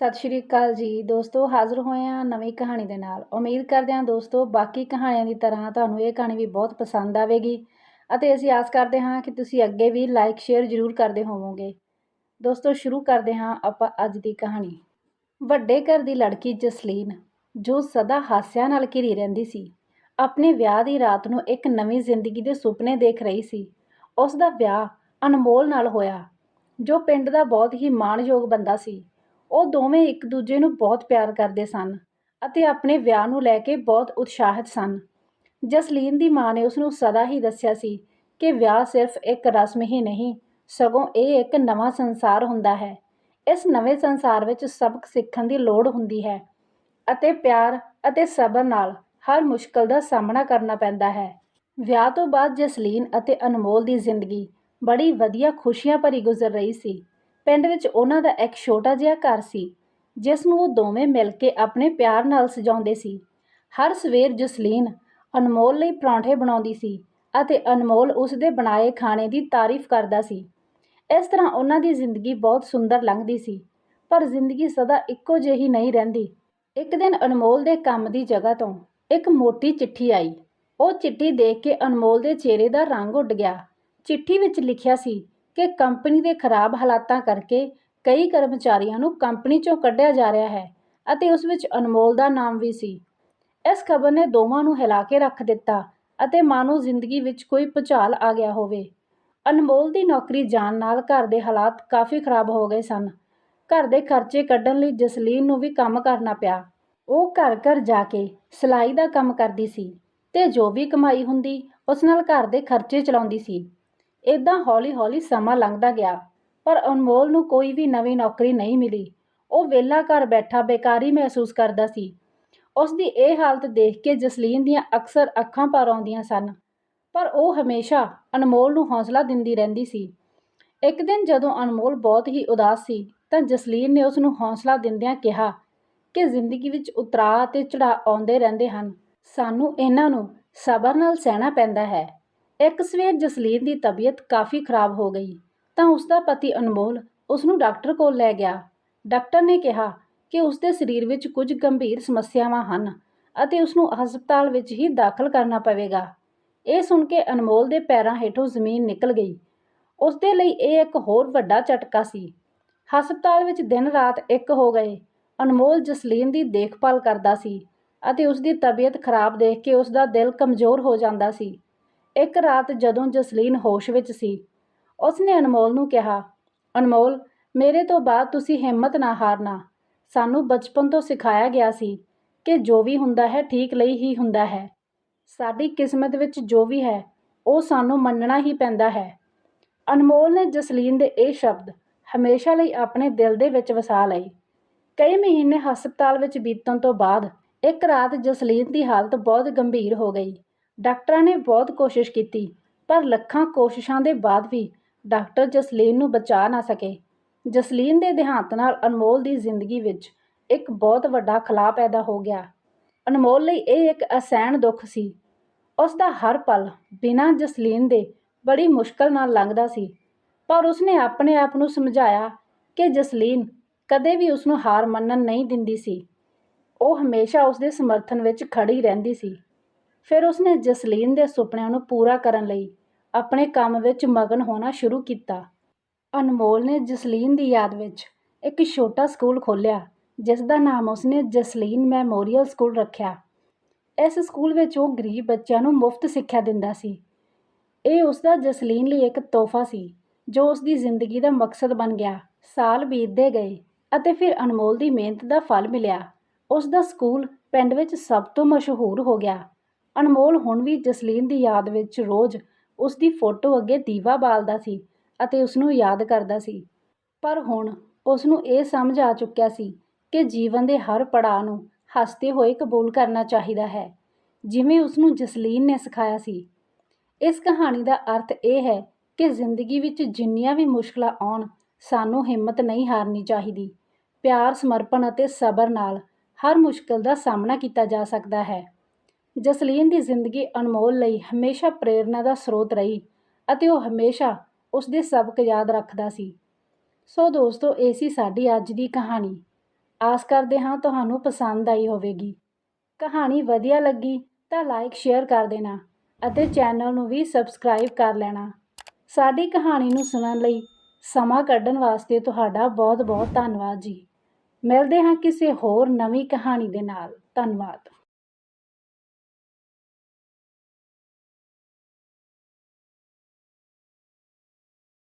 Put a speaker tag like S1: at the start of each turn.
S1: ਸਤਿ ਸ਼੍ਰੀ ਅਕਾਲ ਜੀ। ਦੋਸਤੋ, ਹਾਜ਼ਰ ਹੋਏ ਹਾਂ ਨਵੀਂ ਕਹਾਣੀ ਦੇ ਨਾਲ। ਉਮੀਦ ਕਰਦੇ ਹਾਂ ਦੋਸਤੋ, ਬਾਕੀ ਕਹਾਣੀਆਂ ਦੀ ਤਰ੍ਹਾਂ ਤੁਹਾਨੂੰ ਇਹ ਕਹਾਣੀ ਵੀ ਬਹੁਤ ਪਸੰਦ ਆਵੇਗੀ ਅਤੇ ਅਸੀਂ ਆਸ ਕਰਦੇ ਹਾਂ ਕਿ ਤੁਸੀਂ ਅੱਗੇ ਵੀ ਲਾਈਕ ਸ਼ੇਅਰ ਜ਼ਰੂਰ ਕਰਦੇ ਹੋਵੋਗੇ। ਦੋਸਤੋ, ਸ਼ੁਰੂ ਕਰਦੇ ਹਾਂ ਆਪਾਂ ਅੱਜ ਦੀ ਕਹਾਣੀ। ਵੱਡੇ ਘਰ ਦੀ ਲੜਕੀ ਜਸਲੀਨ, ਜੋ ਸਦਾ ਹਾਸਿਆਂ ਨਾਲ ਘਿਰੀ ਰਹਿੰਦੀ ਸੀ, ਆਪਣੇ ਵਿਆਹ ਦੀ ਰਾਤ ਨੂੰ ਇੱਕ ਨਵੀਂ ਜ਼ਿੰਦਗੀ ਦੇ ਸੁਪਨੇ ਦੇਖ ਰਹੀ ਸੀ। ਉਸ ਦਾ ਵਿਆਹ ਅਨਮੋਲ ਨਾਲ ਹੋਇਆ, ਜੋ ਪਿੰਡ ਦਾ ਬਹੁਤ ਹੀ ਮਾਣਯੋਗ ਬੰਦਾ ਸੀ। ਉਹ ਦੋਵੇਂ ਇੱਕ ਦੂਜੇ ਨੂੰ ਬਹੁਤ ਪਿਆਰ ਕਰਦੇ ਸਨ ਅਤੇ ਆਪਣੇ ਵਿਆਹ ਨੂੰ ਲੈ ਕੇ ਬਹੁਤ ਉਤਸ਼ਾਹਿਤ ਸਨ। ਜਸਲੀਨ ਦੀ ਮਾਂ ਨੇ ਉਸ ਨੂੰ ਸਦਾ ਹੀ ਦੱਸਿਆ ਸੀ ਕਿ ਵਿਆਹ ਸਿਰਫ ਇੱਕ ਰਸਮ ਹੀ ਨਹੀਂ, ਸਗੋਂ ਇਹ ਇੱਕ ਨਵਾਂ ਸੰਸਾਰ ਹੁੰਦਾ ਹੈ। ਇਸ ਨਵੇਂ ਸੰਸਾਰ ਵਿੱਚ ਸਬਕ ਸਿੱਖਣ ਦੀ ਲੋੜ ਹੁੰਦੀ ਹੈ ਅਤੇ ਪਿਆਰ ਅਤੇ ਸਬਰ ਨਾਲ ਹਰ ਮੁਸ਼ਕਲ ਦਾ ਸਾਹਮਣਾ ਕਰਨਾ ਪੈਂਦਾ ਹੈ। ਵਿਆਹ ਤੋਂ ਬਾਅਦ ਜਸਲੀਨ ਅਤੇ ਅਨਮੋਲ ਦੀ ਜ਼ਿੰਦਗੀ ਬੜੀ ਵਧੀਆ ਖੁਸ਼ੀਆਂ ਭਰੀ ਗੁਜ਼ਰ ਰਹੀ ਸੀ। ਪਿੰਡ ਵਿੱਚ ਉਹਨਾਂ ਦਾ ਇੱਕ ਛੋਟਾ ਜਿਹਾ ਘਰ ਸੀ, ਜਿਸ ਨੂੰ ਉਹ ਦੋਵੇਂ ਮਿਲ ਕੇ ਆਪਣੇ ਪਿਆਰ ਨਾਲ ਸਜਾਉਂਦੇ ਸੀ। ਹਰ ਸਵੇਰ ਜਸਲੀਨ ਅਨਮੋਲ ਲਈ ਪਰੌਂਠੇ ਬਣਾਉਂਦੀ ਸੀ ਅਤੇ ਅਨਮੋਲ ਉਸ ਦੇ ਬਣਾਏ ਖਾਣੇ ਦੀ ਤਾਰੀਫ ਕਰਦਾ ਸੀ। ਇਸ ਤਰ੍ਹਾਂ ਉਹਨਾਂ ਦੀ ਜ਼ਿੰਦਗੀ ਬਹੁਤ ਸੁੰਦਰ ਲੰਘਦੀ ਸੀ, ਪਰ ਜ਼ਿੰਦਗੀ ਸਦਾ ਇੱਕੋ ਜਿਹੀ ਨਹੀਂ ਰਹਿੰਦੀ। ਇੱਕ ਦਿਨ ਅਨਮੋਲ ਦੇ ਕੰਮ ਦੀ ਜਗ੍ਹਾ ਤੋਂ ਇੱਕ ਮੋਟੀ ਚਿੱਠੀ ਆਈ। ਉਹ ਚਿੱਠੀ ਦੇਖ ਕੇ ਅਨਮੋਲ ਦੇ ਚਿਹਰੇ ਦਾ ਰੰਗ ਉੱਡ ਗਿਆ। ਚਿੱਠੀ ਵਿੱਚ ਲਿਖਿਆ ਸੀ ਕਿ ਕੰਪਨੀ ਦੇ ਖਰਾਬ ਹਾਲਾਤਾਂ ਕਰਕੇ ਕਈ ਕਰਮਚਾਰੀਆਂ ਨੂੰ ਕੰਪਨੀ ਚੋਂ ਕੱਢਿਆ ਜਾ ਰਿਹਾ ਹੈ ਅਤੇ ਉਸ ਵਿੱਚ ਅਨਮੋਲ ਦਾ ਨਾਮ ਵੀ ਸੀ। ਇਸ ਖਬਰ ਨੇ ਦੋਵਾਂ ਨੂੰ ਹਿਲਾ ਕੇ ਰੱਖ ਦਿੱਤਾ ਅਤੇ ਮਾਨੋ ਜ਼ਿੰਦਗੀ ਵਿੱਚ ਕੋਈ ਭੁਚਾਲ ਆ ਗਿਆ ਹੋਵੇ। ਅਨਮੋਲ ਦੀ ਨੌਕਰੀ ਜਾਣ ਨਾਲ ਘਰ ਦੇ ਹਾਲਾਤ ਕਾਫੀ ਖਰਾਬ ਹੋ ਗਏ ਸਨ। ਘਰ ਦੇ ਖਰਚੇ ਕੱਢਣ ਲਈ ਜਸਲੀਨ ਨੂੰ ਵੀ ਕੰਮ ਕਰਨਾ ਪਿਆ। ਉਹ ਘਰ ਘਰ ਜਾ ਕੇ ਸਿਲਾਈ ਦਾ ਕੰਮ ਕਰਦੀ ਸੀ ਤੇ ਜੋ ਵੀ ਕਮਾਈ ਹੁੰਦੀ, ਉਸ ਨਾਲ ਘਰ ਦੇ ਖਰਚੇ ਚਲਾਉਂਦੀ ਸੀ। ਇਦਾਂ ਹੌਲੀ-ਹੌਲੀ ਸਮਾਂ ਲੰਘਦਾ ਗਿਆ, ਪਰ ਅਨਮੋਲ ਨੂੰ ਕੋਈ ਵੀ ਨਵੀਂ ਨੌਕਰੀ ਨਹੀਂ ਮਿਲੀ। ਉਹ ਵਿਹਲਾ ਘਰ ਬੈਠਾ ਬੇਕਾਰੀ ਮਹਿਸੂਸ ਕਰਦਾ ਸੀ। ਉਸ ਦੀ ਇਹ ਹਾਲਤ ਦੇਖ ਕੇ ਜਸਲੀਨ ਦੀਆਂ ਅਕਸਰ ਅੱਖਾਂ ਭਰ ਆਉਂਦੀਆਂ ਸਨ, ਪਰ ਉਹ ਹਮੇਸ਼ਾ ਅਨਮੋਲ ਨੂੰ ਹੌਸਲਾ ਦਿੰਦੀ ਰਹਿੰਦੀ ਸੀ। ਇੱਕ ਦਿਨ ਜਦੋਂ ਅਨਮੋਲ ਬਹੁਤ ਹੀ ਉਦਾਸ ਸੀ, ਤਾਂ ਜਸਲੀਨ ਨੇ ਉਸ ਨੂੰ ਹੌਸਲਾ ਦਿੰਦਿਆਂ ਕਿਹਾ ਕਿ ਜ਼ਿੰਦਗੀ ਵਿੱਚ ਉਤਰਾਅ ਅਤੇ ਚੜਾਅ ਆਉਂਦੇ ਰਹਿੰਦੇ ਹਨ। ਸਾਨੂੰ ਇਹਨਾਂ ਨੂੰ ਸਬਰ ਨਾਲ ਸਹਿਣਾ ਪੈਂਦਾ ਹੈ। ਇੱਕ ਸਵੇਰ ਜਸਲੀਨ ਦੀ ਤਬੀਅਤ ਕਾਫੀ ਖਰਾਬ ਹੋ ਗਈ, ਤਾਂ ਉਸ ਦਾ ਪਤੀ ਅਨਮੋਲ ਉਸ ਨੂੰ ਡਾਕਟਰ ਕੋਲ ਲੈ ਗਿਆ। ਡਾਕਟਰ ਨੇ ਕਿਹਾ ਕਿ ਉਸ ਦੇ ਸਰੀਰ ਵਿੱਚ ਕੁਝ ਗੰਭੀਰ ਸਮੱਸਿਆਵਾਂ ਹਨ ਅਤੇ ਉਸ ਨੂੰ ਹਸਪਤਾਲ ਵਿੱਚ ਹੀ ਦਾਖਲ ਕਰਨਾ ਪਵੇਗਾ। ਇਹ ਸੁਣ ਕੇ ਅਨਮੋਲ ਦੇ ਪੈਰਾਂ ਹੇਠੋਂ ਜ਼ਮੀਨ ਨਿਕਲ ਗਈ। ਉਸ ਦੇ ਲਈ ਇਹ ਇੱਕ ਹੋਰ ਵੱਡਾ ਝਟਕਾ ਸੀ। ਹਸਪਤਾਲ ਵਿੱਚ ਦਿਨ ਰਾਤ ਇੱਕ ਹੋ ਗਏ। ਅਨਮੋਲ ਜਸਲੀਨ ਦੀ ਦੇਖਭਾਲ ਕਰਦਾ ਸੀ ਅਤੇ ਉਸ ਦੀ ਤਬੀਅਤ ਖਰਾਬ ਦੇਖ ਕੇ ਉਸ ਦਾ ਦਿਲ ਕਮਜ਼ੋਰ ਹੋ ਜਾਂਦਾ ਸੀ। ਇੱਕ ਰਾਤ ਜਦੋਂ ਜਸਲੀਨ ਹੋਸ਼ ਵਿੱਚ ਸੀ, ਉਸਨੇ ਅਨਮੋਲ ਨੂੰ ਕਿਹਾ, ਅਨਮੋਲ, ਮੇਰੇ ਤੋਂ ਬਾਅਦ ਤੁਸੀਂ ਹਿੰਮਤ ਨਾ ਹਾਰਨਾ। ਸਾਨੂੰ ਬਚਪਨ ਤੋਂ ਸਿਖਾਇਆ ਗਿਆ ਸੀ ਕਿ ਜੋ ਵੀ ਹੁੰਦਾ ਹੈ ਠੀਕ ਲਈ ਹੀ ਹੁੰਦਾ ਹੈ। ਸਾਡੀ ਕਿਸਮਤ ਵਿੱਚ ਜੋ ਵੀ ਹੈ, ਉਹ ਸਾਨੂੰ ਮੰਨਣਾ ਹੀ ਪੈਂਦਾ ਹੈ। ਅਨਮੋਲ ਨੇ ਜਸਲੀਨ ਦੇ ਇਹ ਸ਼ਬਦ ਹਮੇਸ਼ਾ ਲਈ ਆਪਣੇ ਦਿਲ ਦੇ ਵਿੱਚ ਵਸਾ ਲਏ। ਕਈ ਮਹੀਨੇ ਹਸਪਤਾਲ ਵਿੱਚ ਬੀਤਣ ਤੋਂ ਬਾਅਦ ਇੱਕ ਰਾਤ ਜਸਲੀਨ ਦੀ ਹਾਲਤ ਬਹੁਤ ਗੰਭੀਰ ਹੋ ਗਈ। ਡਾਕਟਰਾਂ ਨੇ ਬਹੁਤ ਕੋਸ਼ਿਸ਼ ਕੀਤੀ, ਪਰ ਲੱਖਾਂ ਕੋਸ਼ਿਸ਼ਾਂ ਦੇ ਬਾਅਦ ਵੀ ਡਾਕਟਰ ਜਸਲੀਨ ਨੂੰ ਬਚਾ ਨਾ ਸਕੇ। ਜਸਲੀਨ ਦੇ ਦੇਹਾਂਤ ਨਾਲ ਅਨਮੋਲ ਦੀ ਜ਼ਿੰਦਗੀ ਵਿੱਚ ਇੱਕ ਬਹੁਤ ਵੱਡਾ ਖਲਾਅ ਪੈਦਾ ਹੋ ਗਿਆ। ਅਨਮੋਲ ਲਈ ਇਹ ਇੱਕ ਅਸਹਿਣ ਦੁੱਖ ਸੀ। ਉਸ ਦਾ ਹਰ ਪਲ ਬਿਨਾਂ ਜਸਲੀਨ ਦੇ ਬੜੀ ਮੁਸ਼ਕਲ ਨਾਲ ਲੰਘਦਾ ਸੀ, ਪਰ ਉਸਨੇ ਆਪਣੇ ਆਪ ਨੂੰ ਸਮਝਾਇਆ ਕਿ ਜਸਲੀਨ ਕਦੇ ਵੀ ਉਸ ਨੂੰ ਹਾਰ ਮੰਨਣ ਨਹੀਂ ਦਿੰਦੀ ਸੀ। ਉਹ ਹਮੇਸ਼ਾ ਉਸ ਦੇ ਸਮਰਥਨ ਵਿੱਚ ਖੜੀ ਰਹਿੰਦੀ ਸੀ। ਫਿਰ ਉਸਨੇ ਜਸਲੀਨ ਦੇ ਸੁਪਨਿਆਂ ਨੂੰ ਪੂਰਾ ਕਰਨ ਲਈ ਆਪਣੇ ਕੰਮ ਵਿੱਚ ਮਗਨ ਹੋਣਾ ਸ਼ੁਰੂ ਕੀਤਾ। ਅਨਮੋਲ ਨੇ ਜਸਲੀਨ ਦੀ ਯਾਦ ਵਿੱਚ ਇੱਕ ਛੋਟਾ ਸਕੂਲ ਖੋਲ੍ਹਿਆ ਜਿਸ ਦਾ ਨਾਮ ਉਸਨੇ ਜਸਲੀਨ ਮੈਮੋਰੀਅਲ ਸਕੂਲ ਰੱਖਿਆ। ਇਸ ਸਕੂਲ ਵਿੱਚ ਉਹ ਗਰੀਬ ਬੱਚਿਆਂ ਨੂੰ ਮੁਫਤ ਸਿੱਖਿਆ ਦਿੰਦਾ ਸੀ। ਇਹ ਉਸ ਦਾ ਜਸਲੀਨ ਲਈ ਇੱਕ ਤੋਹਫਾ ਸੀ, ਜੋ ਉਸ ਦੀ ਜ਼ਿੰਦਗੀ ਦਾ ਮਕਸਦ ਬਣ ਗਿਆ। ਸਾਲ ਬੀਤਦੇ ਗਏ ਅਤੇ ਫਿਰ ਅਨਮੋਲ ਦੀ ਮਿਹਨਤ ਦਾ ਫਲ ਮਿਲਿਆ। ਉਸ ਦਾ ਸਕੂਲ ਪਿੰਡ ਵਿੱਚ ਸਭ ਤੋਂ ਮਸ਼ਹੂਰ ਹੋ ਗਿਆ। ਅਨਮੋਲ ਹੁਣ ਵੀ ਜਸਲੀਨ ਦੀ ਯਾਦ ਵਿੱਚ ਰੋਜ਼ ਉਸ ਦੀ ਫੋਟੋ ਅੱਗੇ ਦੀਵਾ ਬਾਲਦਾ ਸੀ ਅਤੇ ਉਸ ਨੂੰ ਯਾਦ ਕਰਦਾ ਸੀ। ਪਰ ਹੁਣ ਉਸ ਨੂੰ ਇਹ ਸਮਝ ਆ ਚੁੱਕਿਆ ਸੀ ਕਿ ਜੀਵਨ ਦੇ ਹਰ ਪੜਾਅ ਨੂੰ ਹੱਸਦੇ ਹੋਏ ਕਬੂਲ ਕਰਨਾ ਚਾਹੀਦਾ ਹੈ, ਜਿਵੇਂ ਉਸ ਨੂੰ ਜਸਲੀਨ ਨੇ ਸਿਖਾਇਆ ਸੀ। ਇਸ ਕਹਾਣੀ ਦਾ ਅਰਥ ਇਹ ਹੈ ਕਿ ਜ਼ਿੰਦਗੀ ਵਿੱਚ ਜਿੰਨੀਆਂ ਵੀ ਮੁਸ਼ਕਲਾਂ ਆਉਣ, ਸਾਨੂੰ ਹਿੰਮਤ ਨਹੀਂ ਹਾਰਨੀ ਚਾਹੀਦੀ। ਪਿਆਰ, ਸਮਰਪਣ ਅਤੇ ਸਬਰ ਨਾਲ ਹਰ ਮੁਸ਼ਕਲ ਦਾ ਸਾਹਮਣਾ ਕੀਤਾ ਜਾ ਸਕਦਾ ਹੈ। ਜਸਲੀਨ ਦੀ ਜ਼ਿੰਦਗੀ ਅਨਮੋਲ ਲਈ ਹਮੇਸ਼ਾ ਪ੍ਰੇਰਨਾ ਦਾ ਸਰੋਤ ਰਹੀ ਅਤੇ ਉਹ ਹਮੇਸ਼ਾ ਉਸ ਦੇ ਸਬਕ ਯਾਦ ਰੱਖਦਾ ਸੀ। ਸੋ ਦੋਸਤੋ, ਇਹ ਸੀ ਸਾਡੀ ਅੱਜ ਦੀ ਕਹਾਣੀ। ਆਸ ਕਰਦੇ ਹਾਂ ਤੁਹਾਨੂੰ ਪਸੰਦ ਆਈ ਹੋਵੇਗੀ। ਕਹਾਣੀ ਵਧੀਆ ਲੱਗੀ ਤਾਂ ਲਾਈਕ, ਸ਼ੇਅਰ ਕਰ ਦੇਣਾ ਅਤੇ ਚੈਨਲ ਨੂੰ ਵੀ ਸਬਸਕ੍ਰਾਈਬ ਕਰ ਲੈਣਾ। ਸਾਡੀ ਕਹਾਣੀ ਨੂੰ ਸੁਣਨ ਲਈ ਸਮਾਂ ਕੱਢਣ ਵਾਸਤੇ ਤੁਹਾਡਾ ਬਹੁਤ ਬਹੁਤ ਧੰਨਵਾਦ ਜੀ। ਮਿਲਦੇ ਹਾਂ ਕਿਸੇ ਹੋਰ ਨਵੀਂ ਕਹਾਣੀ ਦੇ ਨਾਲ। ਧੰਨਵਾਦ।